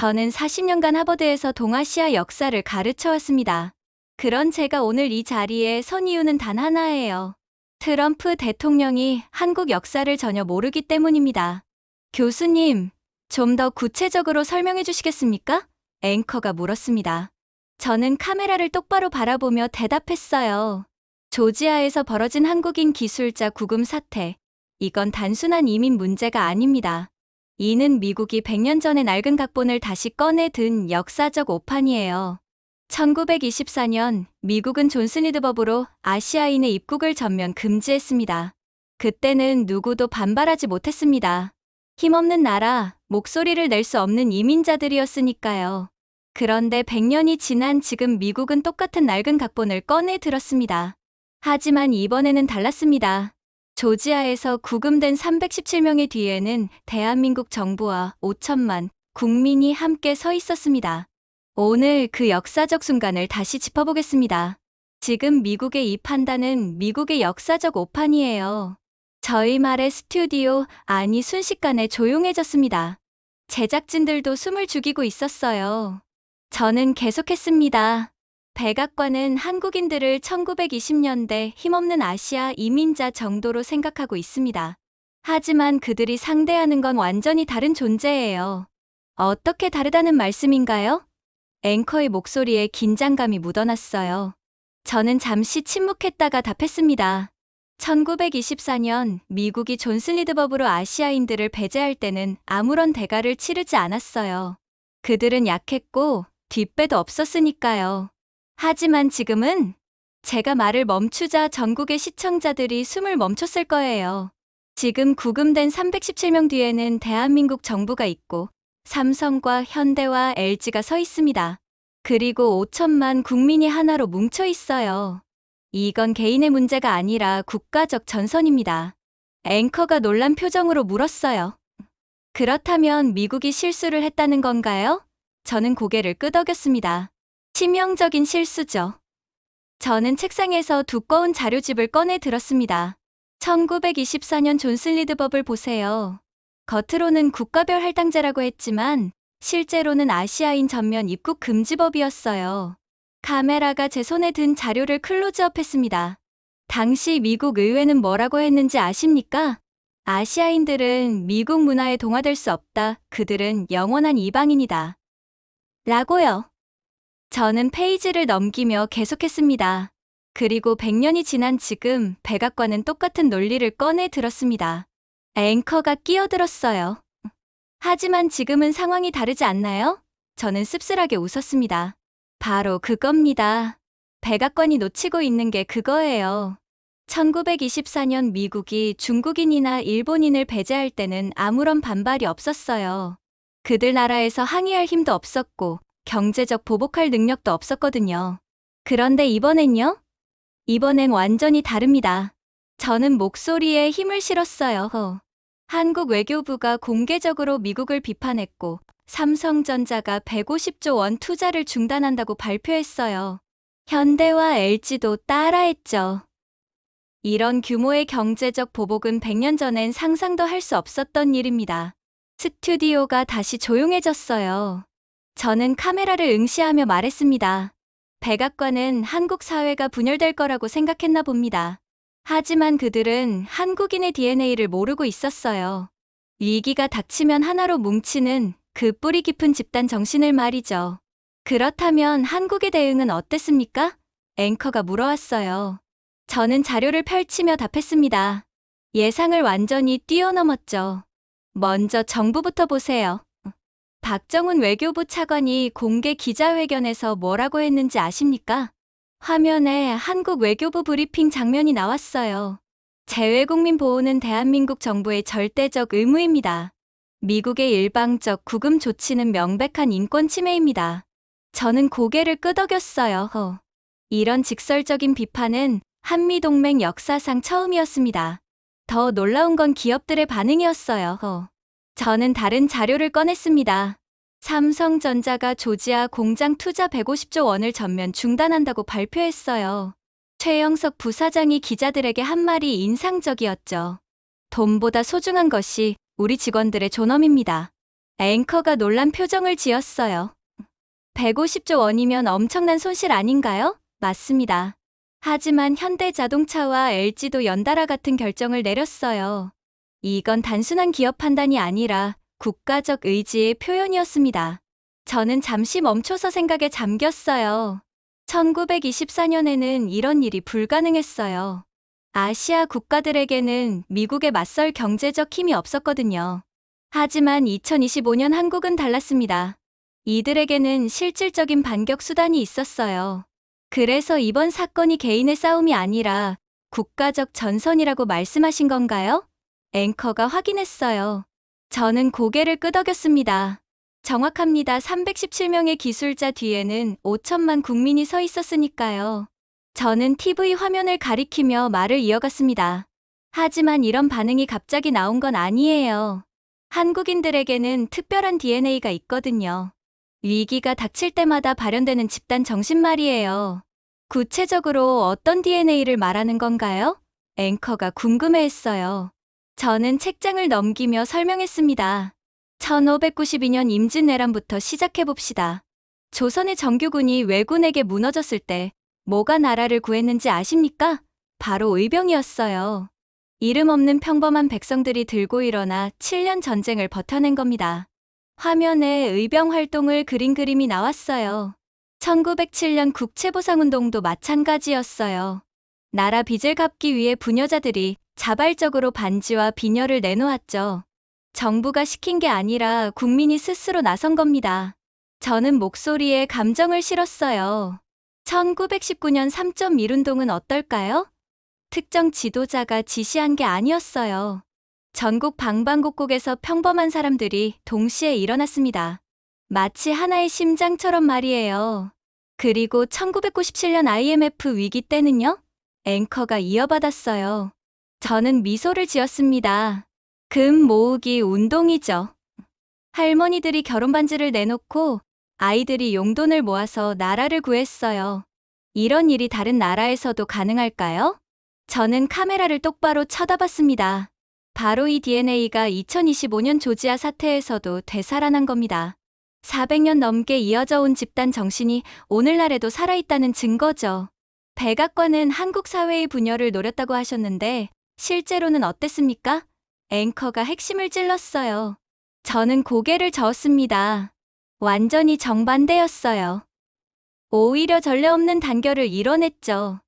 저는 40년간 하버드에서 동아시아 역사를 가르쳐 왔습니다. 그런 제가 오늘 이 자리에 선 이유는 단 하나예요. 트럼프 대통령이 한국 역사를 전혀 모르기 때문입니다. 교수님, 좀 더 구체적으로 설명해 주시겠습니까? 앵커가 물었습니다. 저는 카메라를 똑바로 바라보며 대답했어요. 조지아에서 벌어진 한국인 기술자 구금 사태. 이건 단순한 이민 문제가 아닙니다. 이는 미국이 100년 전의 낡은 각본을 다시 꺼내 든 역사적 오판이에요. 1924년 미국은 존스 리드법으로 아시아인의 입국을 전면 금지했습니다. 그때는 누구도 반발하지 못했습니다. 힘없는 나라, 목소리를 낼 수 없는 이민자들이었으니까요. 그런데 100년이 지난 지금 미국은 똑같은 낡은 각본을 꺼내 들었습니다. 하지만 이번에는 달랐습니다. 조지아에서 구금된 317명의 뒤에는 대한민국 정부와 5천만 국민이 함께 서 있었습니다. 오늘 그 역사적 순간을 다시 짚어보겠습니다. 지금 미국의 이 판단은 미국의 역사적 오판이에요. 저희 말의 스튜디오 아니 순식간에 조용해졌습니다. 제작진들도 숨을 죽이고 있었어요. 저는 계속했습니다. 백악관은 한국인들을 1920년대 힘없는 아시아 이민자 정도로 생각하고 있습니다. 하지만 그들이 상대하는 건 완전히 다른 존재예요. 어떻게 다르다는 말씀인가요? 앵커의 목소리에 긴장감이 묻어났어요. 저는 잠시 침묵했다가 답했습니다. 1924년 미국이 존스 리드법으로 아시아인들을 배제할 때는 아무런 대가를 치르지 않았어요. 그들은 약했고 뒷배도 없었으니까요. 하지만 지금은 제가 말을 멈추자 전국의 시청자들이 숨을 멈췄을 거예요. 지금 구금된 317명 뒤에는 대한민국 정부가 있고 삼성과 현대와 LG가 서 있습니다. 그리고 5천만 국민이 하나로 뭉쳐 있어요. 이건 개인의 문제가 아니라 국가적 전선입니다. 앵커가 놀란 표정으로 물었어요. 그렇다면 미국이 실수를 했다는 건가요? 저는 고개를 끄덕였습니다. 치명적인 실수죠. 저는 책상에서 두꺼운 자료집을 꺼내 들었습니다. 1924년 존슨 리드 법을 보세요. 겉으로는 국가별 할당제라고 했지만 실제로는 아시아인 전면 입국 금지법이었어요. 카메라가 제 손에 든 자료를 클로즈업 했습니다. 당시 미국 의회는 뭐라고 했는지 아십니까? 아시아인들은 미국 문화에 동화될 수 없다. 그들은 영원한 이방인이다. 라고요. 저는 페이지를 넘기며 계속했습니다. 그리고 100년이 지난 지금 백악관은 똑같은 논리를 꺼내 들었습니다. 앵커가 끼어들었어요. 하지만 지금은 상황이 다르지 않나요? 저는 씁쓸하게 웃었습니다. 바로 그겁니다. 백악관이 놓치고 있는 게 그거예요. 1924년 미국이 중국인이나 일본인을 배제할 때는 아무런 반발이 없었어요. 그들 나라에서 항의할 힘도 없었고 경제적 보복할 능력도 없었거든요. 그런데 이번엔요? 이번엔 완전히 다릅니다. 저는 목소리에 힘을 실었어요. 한국 외교부가 공개적으로 미국을 비판했고 삼성전자가 150조 원 투자를 중단한다고 발표했어요. 현대와 LG도 따라했죠. 이런 규모의 경제적 보복은 100년 전엔 상상도 할 수 없었던 일입니다. 스튜디오가 다시 조용해졌어요. 저는 카메라를 응시하며 말했습니다. 백악관은 한국 사회가 분열될 거라고 생각했나 봅니다. 하지만 그들은 한국인의 DNA를 모르고 있었어요. 위기가 닥치면 하나로 뭉치는 그 뿌리 깊은 집단 정신을 말이죠. 그렇다면 한국의 대응은 어땠습니까? 앵커가 물어왔어요. 저는 자료를 펼치며 답했습니다. 예상을 완전히 뛰어넘었죠. 먼저 정부부터 보세요. 박정훈 외교부 차관이 공개 기자회견에서 뭐라고 했는지 아십니까? 화면에 한국 외교부 브리핑 장면이 나왔어요. 재외국민 보호는 대한민국 정부의 절대적 의무입니다. 미국의 일방적 구금 조치는 명백한 인권 침해입니다. 저는 고개를 끄덕였어요. 허. 이런 직설적인 비판은 한미동맹 역사상 처음이었습니다. 더 놀라운 건 기업들의 반응이었어요. 허. 저는 다른 자료를 꺼냈습니다. 삼성전자가 조지아 공장 투자 150조 원을 전면 중단한다고 발표했어요. 최영석 부사장이 기자들에게 한 말이 인상적이었죠. 돈보다 소중한 것이 우리 직원들의 존엄입니다. 앵커가 놀란 표정을 지었어요. 150조 원이면 엄청난 손실 아닌가요? 맞습니다. 하지만 현대자동차와 LG도 연달아 같은 결정을 내렸어요. 이건 단순한 기업 판단이 아니라 국가적 의지의 표현이었습니다. 저는 잠시 멈춰서 생각에 잠겼어요. 1924년에는 이런 일이 불가능했어요. 아시아 국가들에게는 미국에 맞설 경제적 힘이 없었거든요. 하지만 2025년 한국은 달랐습니다. 이들에게는 실질적인 반격 수단이 있었어요. 그래서 이번 사건이 개인의 싸움이 아니라 국가적 전선이라고 말씀하신 건가요? 앵커가 확인했어요. 저는 고개를 끄덕였습니다. 정확합니다. 317명의 기술자 뒤에는 5천만 국민이 서 있었으니까요. 저는 TV 화면을 가리키며 말을 이어갔습니다. 하지만 이런 반응이 갑자기 나온 건 아니에요. 한국인들에게는 특별한 DNA가 있거든요. 위기가 닥칠 때마다 발현되는 집단 정신 말이에요. 구체적으로 어떤 DNA를 말하는 건가요? 앵커가 궁금해했어요. 저는 책장을 넘기며 설명했습니다. 1592년 임진왜란부터 시작해봅시다. 조선의 정규군이 왜군에게 무너졌을 때 뭐가 나라를 구했는지 아십니까? 바로 의병이었어요. 이름 없는 평범한 백성들이 들고 일어나 7년 전쟁을 버텨낸 겁니다. 화면에 의병 활동을 그린 그림이 나왔어요. 1907년 국채보상운동도 마찬가지였어요. 나라 빚을 갚기 위해 부녀자들이 자발적으로 반지와 비녀를 내놓았죠. 정부가 시킨 게 아니라 국민이 스스로 나선 겁니다. 저는 목소리에 감정을 실었어요. 1919년 3.1운동은 어떨까요? 특정 지도자가 지시한 게 아니었어요. 전국 방방곡곡에서 평범한 사람들이 동시에 일어났습니다. 마치 하나의 심장처럼 말이에요. 그리고 1997년 IMF 위기 때는요? 앵커가 이어받았어요. 저는 미소를 지었습니다. 금 모으기 운동이죠. 할머니들이 결혼 반지를 내놓고 아이들이 용돈을 모아서 나라를 구했어요. 이런 일이 다른 나라에서도 가능할까요? 저는 카메라를 똑바로 쳐다봤습니다. 바로 이 DNA가 2025년 조지아 사태에서도 되살아난 겁니다. 400년 넘게 이어져 온 집단 정신이 오늘날에도 살아있다는 증거죠. 백악관은 한국 사회의 분열을 노렸다고 하셨는데 실제로는 어땠습니까? 앵커가 핵심을 찔렀어요. 저는 고개를 저었습니다. 완전히 정반대였어요. 오히려 전례 없는 단결을 이뤄냈죠.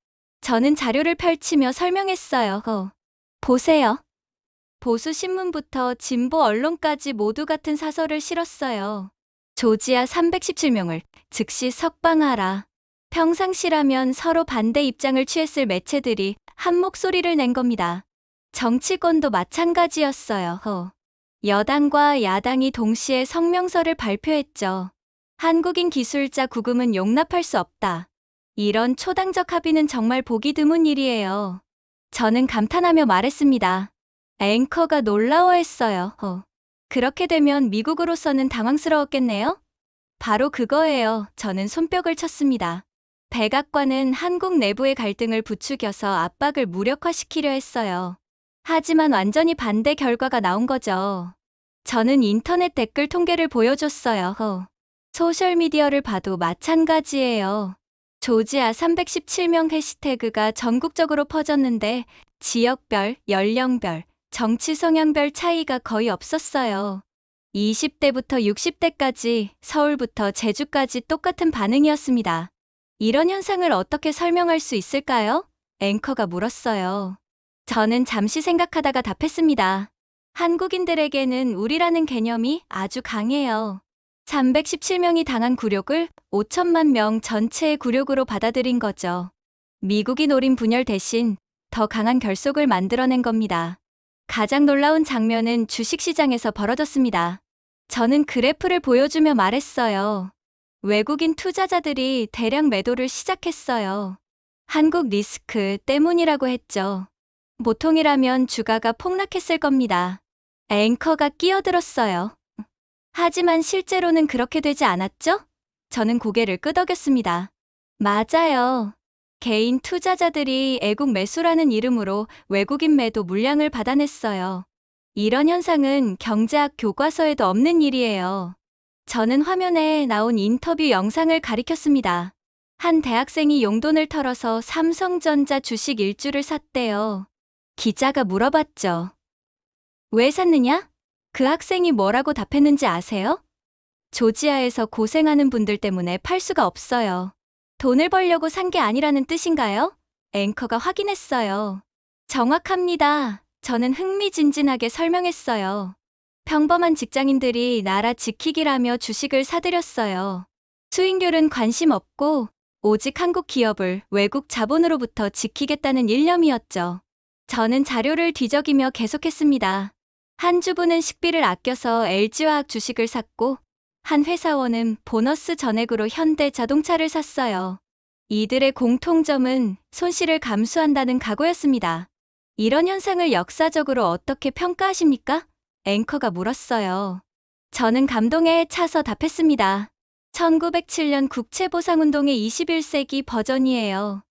저는 자료를 펼치며 설명했어요. 어, 보세요. 보수 신문부터 진보 언론까지 모두 같은 사설을 실었어요. 조지아 317명을 즉시 석방하라. 평상시라면 서로 반대 입장을 취했을 매체들이 한 목소리를 낸 겁니다. 정치권도 마찬가지였어요. 어. 여당과 야당이 동시에 성명서를 발표했죠. 한국인 기술자 구금은 용납할 수 없다. 이런 초당적 합의는 정말 보기 드문 일이에요. 저는 감탄하며 말했습니다. 앵커가 놀라워했어요. 어. 그렇게 되면 미국으로서는 당황스러웠겠네요? 바로 그거예요. 저는 손뼉을 쳤습니다. 백악관은 한국 내부의 갈등을 부추겨서 압박을 무력화시키려 했어요. 하지만 완전히 반대 결과가 나온 거죠. 저는 인터넷 댓글 통계를 보여줬어요. 어. 소셜미디어를 봐도 마찬가지예요. 조지아 317명 해시태그가 전국적으로 퍼졌는데 지역별, 연령별, 정치 성향별 차이가 거의 없었어요. 20대부터 60대까지 서울부터 제주까지 똑같은 반응이었습니다. 이런 현상을 어떻게 설명할 수 있을까요? 앵커가 물었어요. 저는 잠시 생각하다가 답했습니다. 한국인들에게는 우리라는 개념이 아주 강해요. 317명이 당한 굴욕을 5천만 명 전체의 굴욕으로 받아들인 거죠. 미국이 노린 분열 대신 더 강한 결속을 만들어낸 겁니다. 가장 놀라운 장면은 주식시장에서 벌어졌습니다. 저는 그래프를 보여주며 말했어요. 외국인 투자자들이 대량 매도를 시작했어요. 한국 리스크 때문이라고 했죠. 보통이라면 주가가 폭락했을 겁니다. 앵커가 끼어들었어요. 하지만 실제로는 그렇게 되지 않았죠? 저는 고개를 끄덕였습니다. 맞아요. 개인 투자자들이 애국 매수라는 이름으로 외국인 매도 물량을 받아냈어요. 이런 현상은 경제학 교과서에도 없는 일이에요. 저는 화면에 나온 인터뷰 영상을 가리켰습니다. 한 대학생이 용돈을 털어서 삼성전자 주식 일주를 샀대요. 기자가 물어봤죠. 왜 샀느냐? 그 학생이 뭐라고 답했는지 아세요? 조지아에서 고생하는 분들 때문에 팔 수가 없어요. 돈을 벌려고 산 게 아니라는 뜻인가요? 앵커가 확인했어요. 정확합니다. 저는 흥미진진하게 설명했어요. 평범한 직장인들이 나라 지키기라며 주식을 사들였어요. 수익률은 관심 없고 오직 한국 기업을 외국 자본으로부터 지키겠다는 일념이었죠. 저는 자료를 뒤적이며 계속했습니다. 한 주부는 식비를 아껴서 LG화학 주식을 샀고 한 회사원은 보너스 전액으로 현대 자동차를 샀어요. 이들의 공통점은 손실을 감수한다는 각오였습니다. 이런 현상을 역사적으로 어떻게 평가하십니까? 앵커가 물었어요. 저는 감동에 차서 답했습니다. 1907년 국채보상운동의 21세기 버전이에요.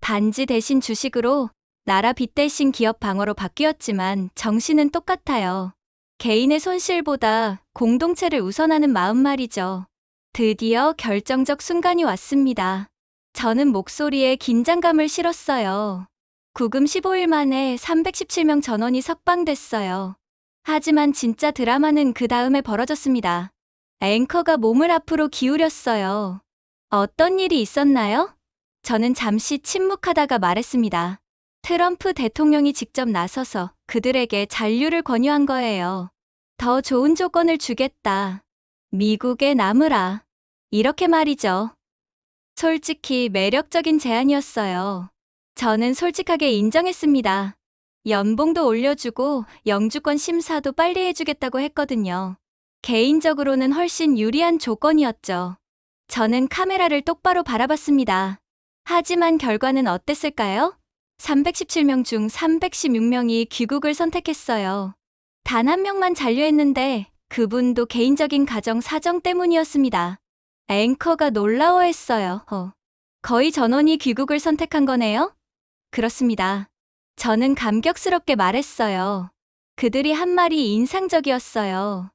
반지 대신 주식으로 나라 빚 대신 기업 방어로 바뀌었지만 정신은 똑같아요. 개인의 손실보다 공동체를 우선하는 마음 말이죠. 드디어 결정적 순간이 왔습니다. 저는 목소리에 긴장감을 실었어요. 구금 15일 만에 317명 전원이 석방됐어요. 하지만 진짜 드라마는 그 다음에 벌어졌습니다. 앵커가 몸을 앞으로 기울였어요. 어떤 일이 있었나요? 저는 잠시 침묵하다가 말했습니다. 트럼프 대통령이 직접 나서서 그들에게 잔류를 권유한 거예요. 더 좋은 조건을 주겠다. 미국에 남으라. 이렇게 말이죠. 솔직히 매력적인 제안이었어요. 저는 솔직하게 인정했습니다. 연봉도 올려주고 영주권 심사도 빨리 해주겠다고 했거든요. 개인적으로는 훨씬 유리한 조건이었죠. 저는 카메라를 똑바로 바라봤습니다. 하지만 결과는 어땠을까요? 317명 중 316명이 귀국을 선택했어요. 단 한 명만 잔류했는데 그분도 개인적인 가정 사정 때문이었습니다. 앵커가 놀라워했어요. 어. 거의 전원이 귀국을 선택한 거네요? 그렇습니다. 저는 감격스럽게 말했어요. 그들이 한 말이 인상적이었어요.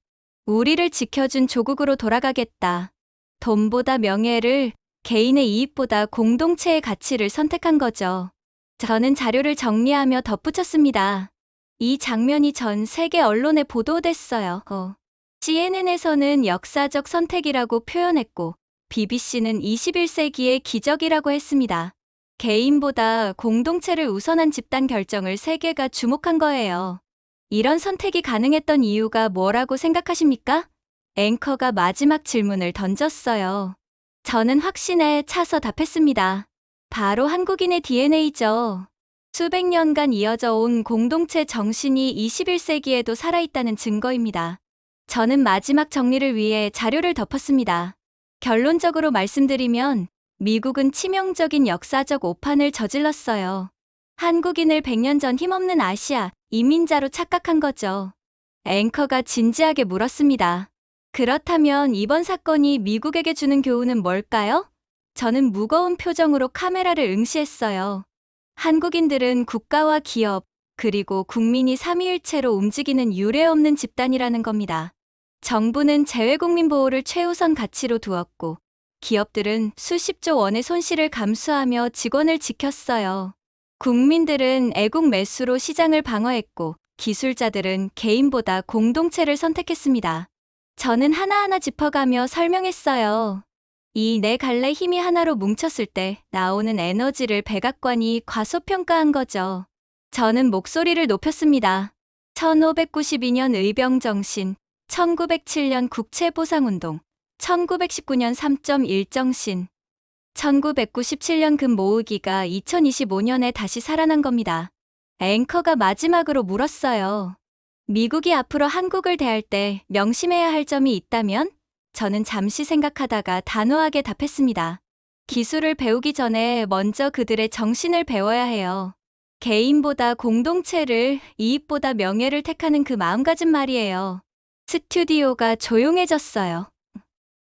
우리를 지켜준 조국으로 돌아가겠다. 돈보다 명예를, 개인의 이익보다 공동체의 가치를 선택한 거죠. 저는 자료를 정리하며 덧붙였습니다. 이 장면이 전 세계 언론에 보도됐어요. 어. CNN에서는 역사적 선택이라고 표현했고, BBC는 21세기의 기적이라고 했습니다. 개인보다 공동체를 우선한 집단 결정을 세계가 주목한 거예요. 이런 선택이 가능했던 이유가 뭐라고 생각하십니까? 앵커가 마지막 질문을 던졌어요. 저는 확신에 차서 답했습니다. 바로 한국인의 DNA죠. 수백 년간 이어져 온 공동체 정신이 21세기에도 살아있다는 증거입니다. 저는 마지막 정리를 위해 자료를 덮었습니다. 결론적으로 말씀드리면 미국은 치명적인 역사적 오판을 저질렀어요. 한국인을 100년 전 힘없는 아시아 이민자로 착각한 거죠. 앵커가 진지하게 물었습니다. 그렇다면 이번 사건이 미국에게 주는 교훈은 뭘까요? 저는 무거운 표정으로 카메라를 응시했어요. 한국인들은 국가와 기업, 그리고 국민이 삼위일체로 움직이는 유례없는 집단이라는 겁니다. 정부는 재외국민 보호를 최우선 가치로 두었고, 기업들은 수십조 원의 손실을 감수하며 직원을 지켰어요. 국민들은 애국 매수로 시장을 방어했고, 기술자들은 개인보다 공동체를 선택했습니다. 저는 하나하나 짚어가며 설명했어요. 이 네 갈래 힘이 하나로 뭉쳤을 때 나오는 에너지를 백악관이 과소평가한 거죠. 저는 목소리를 높였습니다. 1592년 의병정신, 1907년 국채보상운동, 1919년 3.1정신, 1997년 금 모으기가 2025년에 다시 살아난 겁니다. 앵커가 마지막으로 물었어요. 미국이 앞으로 한국을 대할 때 명심해야 할 점이 있다면? 저는 잠시 생각하다가 단호하게 답했습니다. 기술을 배우기 전에 먼저 그들의 정신을 배워야 해요. 개인보다 공동체를, 이익보다 명예를 택하는 그 마음가짐 말이에요. 스튜디오가 조용해졌어요.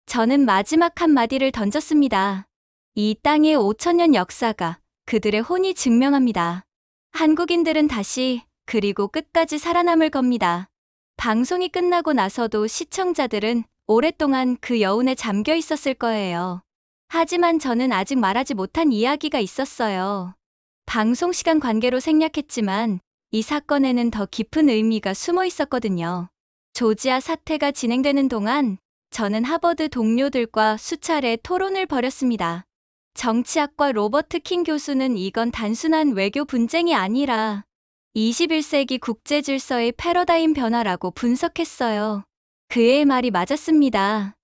저는 마지막 한마디를 던졌습니다. 이 땅의 5천년 역사가 그들의 혼이 증명합니다. 한국인들은 다시 그리고 끝까지 살아남을 겁니다. 방송이 끝나고 나서도 시청자들은 오랫동안 그 여운에 잠겨 있었을 거예요. 하지만 저는 아직 말하지 못한 이야기가 있었어요. 방송 시간 관계로 생략했지만 이 사건에는 더 깊은 의미가 숨어 있었거든요. 조지아 사태가 진행되는 동안 저는 하버드 동료들과 수차례 토론을 벌였습니다. 정치학과 로버트 킹 교수는 이건 단순한 외교 분쟁이 아니라 21세기 국제 질서의 패러다임 변화라고 분석했어요. 그의 말이 맞았습니다.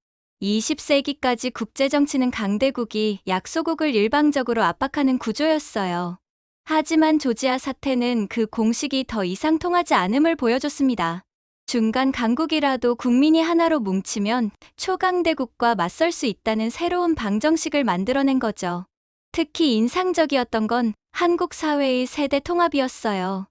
20세기까지 국제 정치는 강대국이 약소국을 일방적으로 압박하는 구조였어요. 하지만 조지아 사태는 그 공식이 더 이상 통하지 않음을 보여줬습니다. 중간 강국이라도 국민이 하나로 뭉치면 초강대국과 맞설 수 있다는 새로운 방정식을 만들어낸 거죠. 특히 인상적이었던 건 한국 사회의 세대 통합이었어요.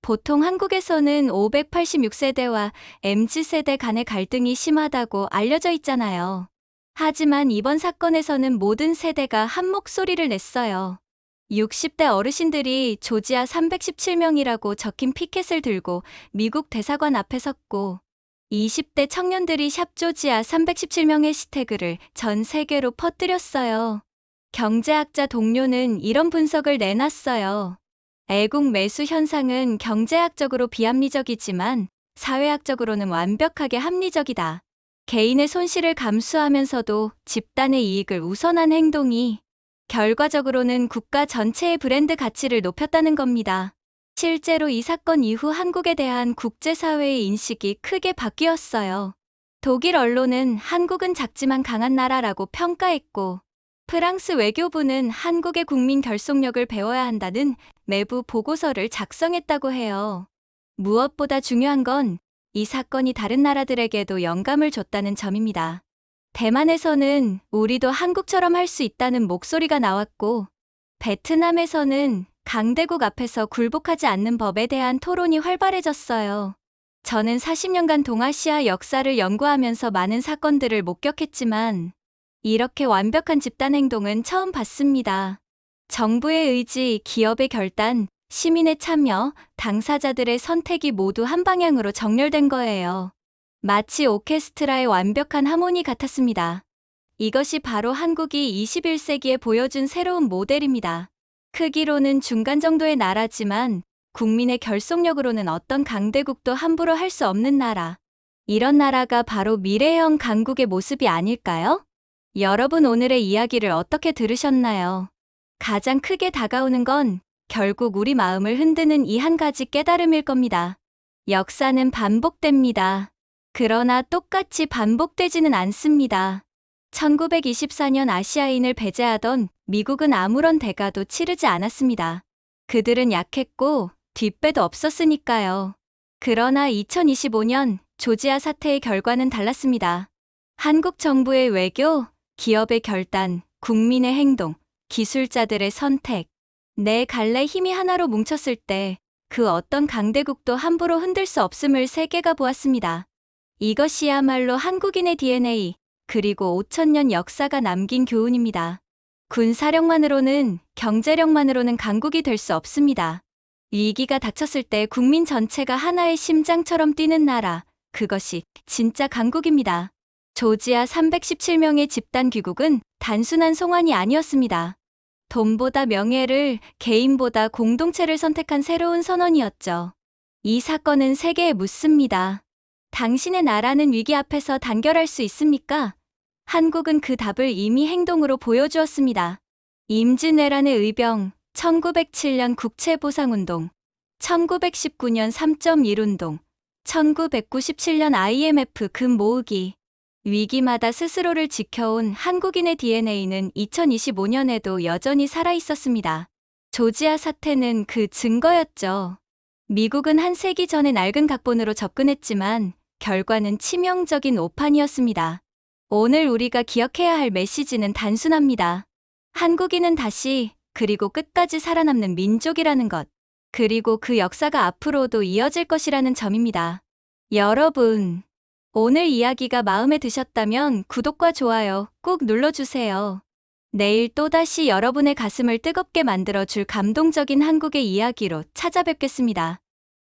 보통 한국에서는 586세대와 MZ세대 간의 갈등이 심하다고 알려져 있잖아요. 하지만 이번 사건에서는 모든 세대가 한 목소리를 냈어요. 60대 어르신들이 조지아 317명이라고 적힌 피켓을 들고 미국 대사관 앞에 섰고 20대 청년들이 샵 조지아 317명 해시태그를 전 세계로 퍼뜨렸어요. 경제학자 동료는 이런 분석을 내놨어요. 애국 매수 현상은 경제학적으로 비합리적이지만 사회학적으로는 완벽하게 합리적이다. 개인의 손실을 감수하면서도 집단의 이익을 우선한 행동이 결과적으로는 국가 전체의 브랜드 가치를 높였다는 겁니다. 실제로 이 사건 이후 한국에 대한 국제사회의 인식이 크게 바뀌었어요. 독일 언론은 한국은 작지만 강한 나라라고 평가했고, 프랑스 외교부는 한국의 국민 결속력을 배워야 한다는 내부 보고서를 작성했다고 해요. 무엇보다 중요한 건 이 사건이 다른 나라들에게도 영감을 줬다는 점입니다. 대만에서는 우리도 한국처럼 할 수 있다는 목소리가 나왔고, 베트남에서는 강대국 앞에서 굴복하지 않는 법에 대한 토론이 활발해졌어요. 저는 40년간 동아시아 역사를 연구하면서 많은 사건들을 목격했지만, 이렇게 완벽한 집단 행동은 처음 봤습니다. 정부의 의지, 기업의 결단, 시민의 참여, 당사자들의 선택이 모두 한 방향으로 정렬된 거예요. 마치 오케스트라의 완벽한 하모니 같았습니다. 이것이 바로 한국이 21세기에 보여준 새로운 모델입니다. 크기로는 중간 정도의 나라지만 국민의 결속력으로는 어떤 강대국도 함부로 할 수 없는 나라. 이런 나라가 바로 미래형 강국의 모습이 아닐까요? 여러분 오늘의 이야기를 어떻게 들으셨나요? 가장 크게 다가오는 건 결국 우리 마음을 흔드는 이 한 가지 깨달음일 겁니다. 역사는 반복됩니다. 그러나 똑같이 반복되지는 않습니다. 1924년 아시아인을 배제하던 미국은 아무런 대가도 치르지 않았습니다. 그들은 약했고 뒷배도 없었으니까요. 그러나 2025년 조지아 사태의 결과는 달랐습니다. 한국 정부의 외교, 기업의 결단, 국민의 행동, 기술자들의 선택, 내 갈래 힘이 하나로 뭉쳤을 때 그 어떤 강대국도 함부로 흔들 수 없음을 세계가 보았습니다. 이것이야말로 한국인의 DNA, 그리고 5천년 역사가 남긴 교훈입니다. 군사력만으로는, 경제력만으로는 강국이 될 수 없습니다. 위기가 닥쳤을 때 국민 전체가 하나의 심장처럼 뛰는 나라, 그것이 진짜 강국입니다. 조지아 317명의 집단 귀국은 단순한 송환이 아니었습니다. 돈보다 명예를, 개인보다 공동체를 선택한 새로운 선언이었죠. 이 사건은 세계에 묻습니다. 당신의 나라는 위기 앞에서 단결할 수 있습니까? 한국은 그 답을 이미 행동으로 보여주었습니다. 임진왜란의 의병, 1907년 국채보상운동, 1919년 3.1운동, 1997년 IMF 금 모으기, 위기마다 스스로를 지켜온 한국인의 DNA는 2025년에도 여전히 살아 있었습니다. 조지아 사태는 그 증거였죠. 미국은 한 세기 전에 낡은 각본으로 접근했지만 결과는 치명적인 오판이었습니다. 오늘 우리가 기억해야 할 메시지는 단순합니다. 한국인은 다시 그리고 끝까지 살아남는 민족이라는 것. 그리고 그 역사가 앞으로도 이어질 것이라는 점입니다. 여러분, 오늘 이야기가 마음에 드셨다면 구독과 좋아요 꼭 눌러주세요. 내일 또다시 여러분의 가슴을 뜨겁게 만들어 줄 감동적인 한국의 이야기로 찾아뵙겠습니다.